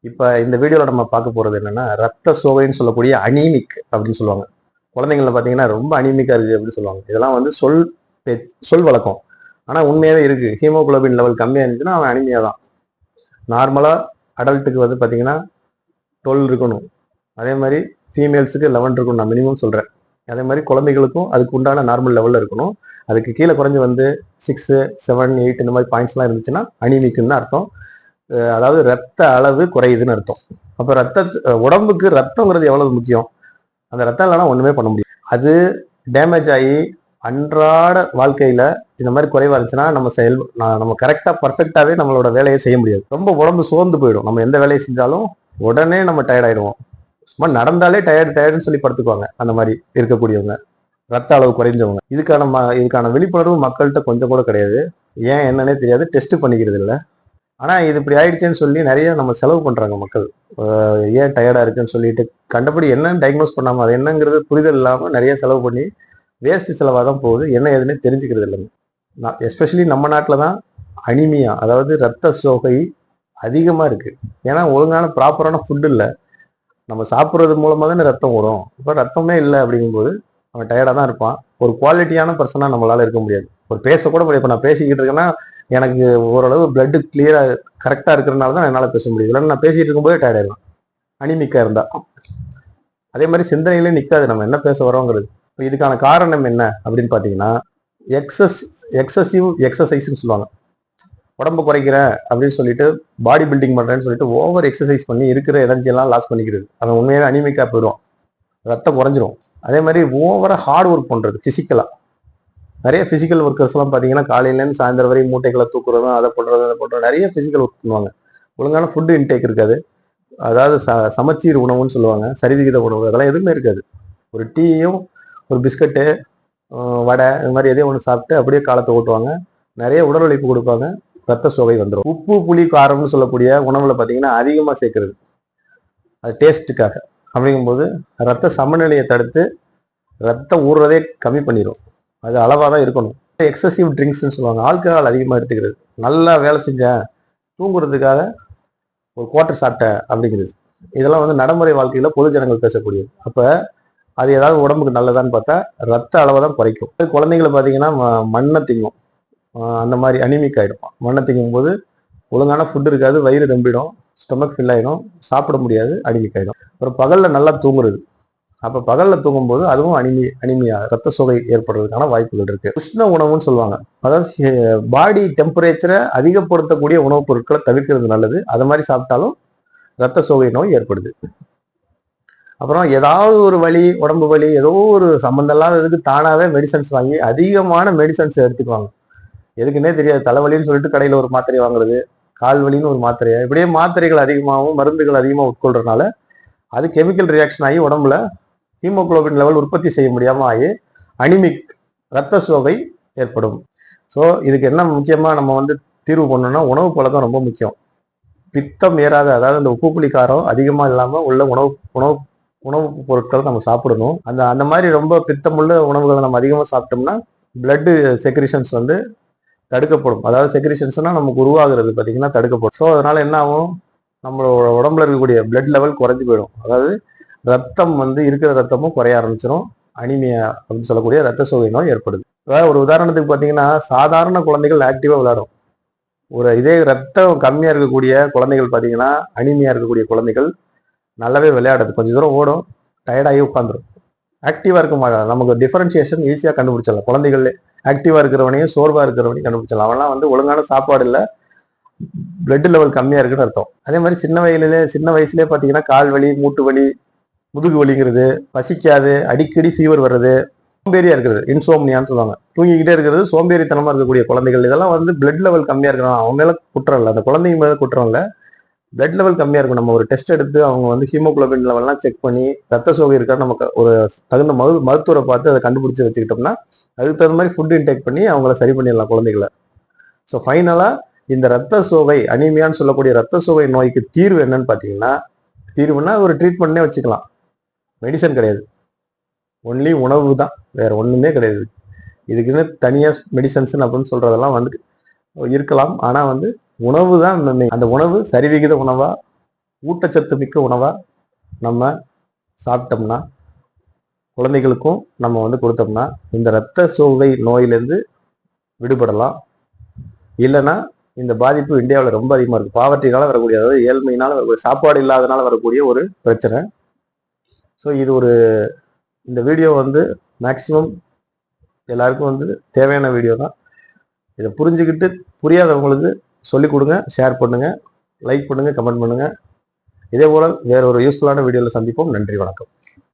இப்போ இந்த வீடியோவில் நம்ம பார்க்க போகிறது என்னென்னா ரத்த சோகைன்னு சொல்லக்கூடிய அனீமிக் அப்படின்னு சொல்லுவாங்க. குழந்தைங்கள பார்த்தீங்கன்னா ரொம்ப அனீமிக்காக இருக்குது அப்படின்னு சொல்லுவாங்க. இதெல்லாம் வந்து சொல் பே- சொல் வழக்கம். ஆனால் உண்மையாகவே இருக்குது ஹீமோகுளோபின் லெவல் கம்மியாக இருந்துச்சுன்னா அவன் அனிமியா தான் நார்மலாக அடல்ட்டுக்கு வந்து பார்த்தீங்கன்னா டுவெல் இருக்கணும். அதே மாதிரி ஃபீமேல்ஸுக்கு லெவன் இருக்கணும் நான் மினிமம் சொல்கிறேன் அதே மாதிரி குழந்தைகளுக்கும் அதுக்கு உண்டான நார்மல் லெவலில் இருக்கணும். அதுக்கு கீழே குறைஞ்சி வந்து சிக்ஸு செவன் எயிட் இந்த மாதிரி பாயிண்ட்ஸ்லாம் இருந்துச்சுன்னா அனிமிக்குன்னு தான் அர்த்தம். அதாவது ரத்த அளவு குறையுதுன்னு அர்த்தம். அப்போ ரத்த உடம்புக்கு ரத்தங்கிறது எவ்வளவு முக்கியம்? அந்த ரத்தம் இல்லைனா ஒன்றுமே பண்ண முடியும் அது டேமேஜ் ஆகி அன்றாட வாழ்க்கையில் இந்த மாதிரி குறைவா இருந்துச்சுன்னா நம்ம செயல் நம்ம கரெக்டாக பர்ஃபெக்டாகவே நம்மளோட வேலையை செய்ய முடியாது. ரொம்ப உடம்பு சோர்ந்து போயிடும். நம்ம எந்த வேலையை செஞ்சாலும் உடனே நம்ம டயர்ட் ஆயிடுவோம். சும்மா நடந்தாலே டயர்டு டயர்டுன்னு சொல்லி படுத்துக்குவாங்க. அந்த மாதிரி இருக்கக்கூடியவங்க. ரத்த அளவு குறைஞ்சவங்க. இதுக்கான ம இதுக்கான விழிப்புணர்வு மக்கள்கிட்ட கொஞ்சம் கூட கிடையாது. ஏன் என்னன்னே தெரியாது. டெஸ்ட் பண்ணிக்கிறது இல்லை ஆனா இது இப்படி ஆயிடுச்சுன்னு சொல்லி நிறைய நம்ம செலவு பண்றாங்க மக்கள். ஏன் டயர்டா இருக்குன்னு சொல்லிட்டு கண்டபடி என்னன்னு டயக்னோஸ் பண்ணாம அது என்னங்கிறது புரிதல் இல்லாம நிறைய செலவு பண்ணி வேஸ்ட் செலவாக தான் போகுது. என்ன ஏதுன்னு தெரிஞ்சுக்கிறது இல்லைங்க. நான் எஸ்பெஷலி நம்ம நாட்டில் தான் அனிமியா அதாவது ரத்த சோகை அதிகமாக இருக்குது ஏன்னா ஒழுங்கான ப்ராப்பரான ஃபுட் இல்லை. நம்ம சாப்பிட்றது மூலமாக தானே ரத்தம் வரும். இப்போ ரத்தமே இல்லை அப்படிங்கும்போது அவன் டயர்டாக தான் இருப்பான். ஒரு குவாலிட்டியான பர்சனாக நம்மளால இருக்க முடியாது. ஒரு பேசக்கூட முடியாது. இப்போ நான் பேசிக்கிட்டு இருக்கேன்னா எனக்கு ஓரளவு பிளட்டு கிளியராக கரெக்டாக இருக்கிறனால தான் என்னால் பேச முடியுது. இல்லைன்னா நான் பேசிகிட்டு இருக்கும்போது டயர்ட் ஆயிடுவேன். அனிமிக்கா இருந்தால் அதே மாதிரி சிந்தனையிலே நிற்காது நம்ம என்ன பேச வரோங்கிறது. இப்போ இதுக்கான காரணம் என்ன அப்படின்னு பார்த்தீங்கன்னா எக்ஸஸ் எக்ஸசிவ் எக்ஸசைஸ்ன்னு சொல்லுவாங்க. உடம்பு குறைக்கிறேன் அப்படின்னு சொல்லிட்டு பாடி பில்டிங் பண்ணுறேன்னு சொல்லிட்டு ஓவர் எக்ஸசைஸ் பண்ணி இருக்கிற எனர்ஜியெல்லாம் லாஸ் பண்ணிக்கிறது. அவன் உண்மையாக அனிமிக்கா போயிடும் ரத்தம் குறைஞ்சிரும். அதே மாதிரி ஓவராக ஹார்ட் ஒர்க் பண்ணுறது ஃபிசிக்கலாக நிறைய பிசிக்கல் ஒர்க்கர்ஸ் எல்லாம் பாத்தீங்கன்னா காலையில சாயந்தரம் வரையும் மூட்டைகளை தூக்குறதும் அதை போடுறது அதை போடுறது நிறைய பிசிக்கல் ஒர்க் பண்ணுவாங்க. ஒழுங்கான ஃபுட் இன்டேக் இருக்காது. அதாவது ச- சமச்சீர் உணவுன்னு சொல்லுவாங்க. சரிவிகித உணவு அதெல்லாம் எதுவுமே இருக்காது. ஒரு டீயும் ஒரு பிஸ்கட்டு வடை இது மாதிரி எதையும் ஒன்று சாப்பிட்டு அப்படியே காலத்தை ஓட்டுவாங்க. நிறைய உடல் உழைப்பு கொடுப்பாங்க. ரத்த சோகை வந்துடும் உப்பு புளி காரம்னு சொல்லக்கூடிய உணவில் பார்த்தீங்கன்னா அதிகமாக சேர்க்கறது. அது டேஸ்ட்டுக்காக அப்படிங்கும்போது ரத்த சமநிலையை தடுத்து ரத்தம் ஊறுறதே கம்மி பண்ணிடும் அது அளவாக தான் இருக்கணும். எக்ஸசிவ் ட்ரிங்க்ஸ்னு சொல்லுவாங்க. ஆல்கஹால் அதிகமாக எடுத்துக்கிறது. நல்லா வேலை செஞ்சேன் தூங்குறதுக்காக ஒரு குவார்ட்டர் சாப்பிட்டேன் அப்படிங்கிறது. இதெல்லாம் வந்து நடைமுறை வாழ்க்கையில் பொது ஜனங்கள் பேசக்கூடியது. அப்போ அது ஏதாவது உடம்புக்கு நல்லதான்னு பார்த்தா ரத்த அளவை தான் குறைக்கும். குழந்தைங்களை பார்த்தீங்கன்னா மண்ணை திங்கும். அந்த மாதிரி அனிமிக் ஆகிடும் மண்ணை திங்கும் போது ஒழுங்கான ஃபுட் இருக்காது வயிறு நம்பிடும் ஸ்டொமக் ஃபில் ஆகிடும் சாப்பிட முடியாது அனிமிக் ஆகிடும் அப்புறம் பகலில் நல்லா தூங்குறது. அப்ப பகல்ல தூங்கும்போது அதுவும் அனிமி அனிமியா ரத்த சோகை ஏற்படுறதுக்கான வாய்ப்புகள் இருக்கு. உஷ்ண உணவுன்னு சொல்லுவாங்க. அதாவது பாடி டெம்பரேச்சரை அதிகப்படுத்தக்கூடிய உணவுப் பொருட்களை தவிர்க்கிறது நல்லது. அது மாதிரி சாப்பிட்டாலும் ரத்த சோகை நோய் ஏற்படுது. அப்புறம் ஏதாவது ஒரு வலி உடம்பு வலி ஏதோ ஒரு சம்மந்தம் இல்லாததுக்கு தானாகவே மெடிசன்ஸ் வாங்கி அதிகமான மெடிசன்ஸ் எடுத்துக்குவாங்க. எதுக்குன்னே தெரியாது. தலைவலின்னு சொல்லிட்டு கடையில ஒரு மாத்திரை வாங்குறது கால் வலின்னு ஒரு மாத்திரையா. இப்படியே மாத்திரைகள் அதிகமாகவும் மருந்துகள் அதிகமாக உட்கொள்றதுனால அது கெமிக்கல் ரியாக்ஷன் ஆகி உடம்புல ஹீமோகுளோபின் லெவல் உற்பத்தி செய்ய முடியாமல் ஆகி அனிமிக் ரத்த சோகை ஏற்படும். ஸோ இதுக்கு என்ன முக்கியமாக நம்ம வந்து தீர்வு பண்ணணும்னா உணவு பழக்கம் ரொம்ப முக்கியம். பித்தம் ஏறாத அதாவது அந்த உப்பு புளி காரம் அதிகமாக இல்லாமல் உள்ள உணவு உணவு உணவுப் பொருட்களை நம்ம சாப்பிடணும். அந்த அந்த மாதிரி ரொம்ப பித்தமுள்ள உணவுகளை நம்ம அதிகமாக சாப்பிட்டோம்னா பிளட்டு செக்ரிஷன்ஸ் வந்து தடுக்கப்படும். அதாவது செக்ரிஷன்ஸ்னால் நமக்கு உருவாகிறது பார்த்தீங்கன்னா தடுக்கப்படும். ஸோ அதனால் என்ன ஆகும்? நம்மளோட உடம்புல இருக்கக்கூடிய பிளட் லெவல் குறைஞ்சி போயிடும். அதாவது ரத்தம் வந்து இருக்கிற ரத்தமும் குறைய ஆரம்பிச்சிடும் அனிமியா அப்படின்னு சொல்லக்கூடிய ரத்த சோகை நோய் ஏற்படுது. வேற ஒரு உதாரணத்துக்கு பார்த்தீங்கன்னா சாதாரண குழந்தைகள் ஆக்டிவாக விளையாடும். ஒரு இதே ரத்தம் கம்மியாக இருக்கக்கூடிய குழந்தைகள் பார்த்தீங்கன்னா அனிமியாக இருக்கக்கூடிய குழந்தைகள் நல்லாவே விளையாடுது. கொஞ்சம் தூரம் ஓடும் டயர்டாகி உட்காந்துரும் ஆக்டிவாக இருக்க மாட்டாங்க நமக்கு டிஃபரன்ஷியேஷன் ஈஸியாக கண்டுபிடிச்சிடலாம். குழந்தைகள் ஆக்டிவாக இருக்கிறவனையும் சோர்வாக இருக்கிறவனையும் கண்டுபிடிச்சிடலாம். அவன்லாம் வந்து ஒழுங்கான சாப்பாடு இல்லை. பிளட் லெவல் கம்மியாக இருக்குன்னு அர்த்தம். அதே மாதிரி சின்ன வயதிலே சின்ன வயசுலேயே பார்த்தீங்கன்னா கால் வலி மூட்டு வலி முதுகு வலிங்கிறது பசிக்காது அடிக்கடி ஃபீவர் வர்றது சோம்பேறியா இருக்கிறது இன்சோம்னியான்னு சொல்லுவாங்க. தூங்கிக்கிட்டே இருக்கிறது சோம்பேறித்தனமா இருக்கக்கூடிய குழந்தைகள். இதெல்லாம் வந்து பிளட் லெவல் கம்மியா இருக்கணும் அவங்க மேல குற்றம் இல்லை. அந்த குழந்தைங்க மேல குற்றம் இல்லை. பிளட் லெவல் கம்மியா இருக்கும். நம்ம ஒரு டெஸ்ட் எடுத்து அவங்க வந்து ஹீமோகுளோபின் லெவல்லாம் செக் பண்ணி ரத்த சோகை இருக்கா நமக்கு ஒரு தகுந்த மரு மருத்துவரை பார்த்து அதை கண்டுபிடிச்சு வச்சுக்கிட்டோம்னா அதுக்கு தகுந்த மாதிரி ஃபுட் இன்டேக் பண்ணி அவங்கள சரி பண்ணிடலாம் குழந்தைகளை. ஸோ ஃபைனலா இந்த ரத்த சோகை அனிமியான்னு சொல்லக்கூடிய ரத்த சோகை நோய்க்கு தீர்வு என்னன்னு பார்த்தீங்கன்னா தீர்வுன்னா ஒரு ட்ரீட்மெண்ட்னே வச்சுக்கலாம். மெடிசன் கிடையாது. ஒன்லி உணவு தான். வேற ஒன்றுமே கிடையாது. இதுக்குன்னு தனியாக மெடிசன்ஸ் அப்படின்னு சொல்றதெல்லாம் வந்து இருக்கலாம். ஆனால் வந்து உணவு தான் அந்த உணவு சரிவிகித உணவா ஊட்டச்சத்து மிக்க உணவா நம்ம சாப்பிட்டோம்னா குழந்தைகளுக்கும் நம்ம வந்து கொடுத்தோம்னா இந்த இரத்த சோகை நோயிலேருந்து விடுபடலாம். இல்லைன்னா இந்த பாதிப்பு இந்தியாவில் ரொம்ப அதிகமாக இருக்குது பாவர்ட்டினால் வரக்கூடிய அதாவது ஏழ்மையினால் வரக்கூடிய சாப்பாடு இல்லாதனால வரக்கூடிய ஒரு பிரச்சனை. ஸோ இது ஒரு இந்த வீடியோ வந்து மேக்சிமம் எல்லாருக்கும் வந்து தேவையான வீடியோ தான். இதை புரிஞ்சுக்கிட்டு புரியாதவங்களுக்கு சொல்லிக் கொடுங்க ஷேர் பண்ணுங்கள் லைக் பண்ணுங்கள் கமெண்ட் பண்ணுங்கள் இதே போல் வேற ஒரு யூஸ்ஃபுல்லான வீடியோவில் சந்திப்போம். நன்றி வணக்கம்.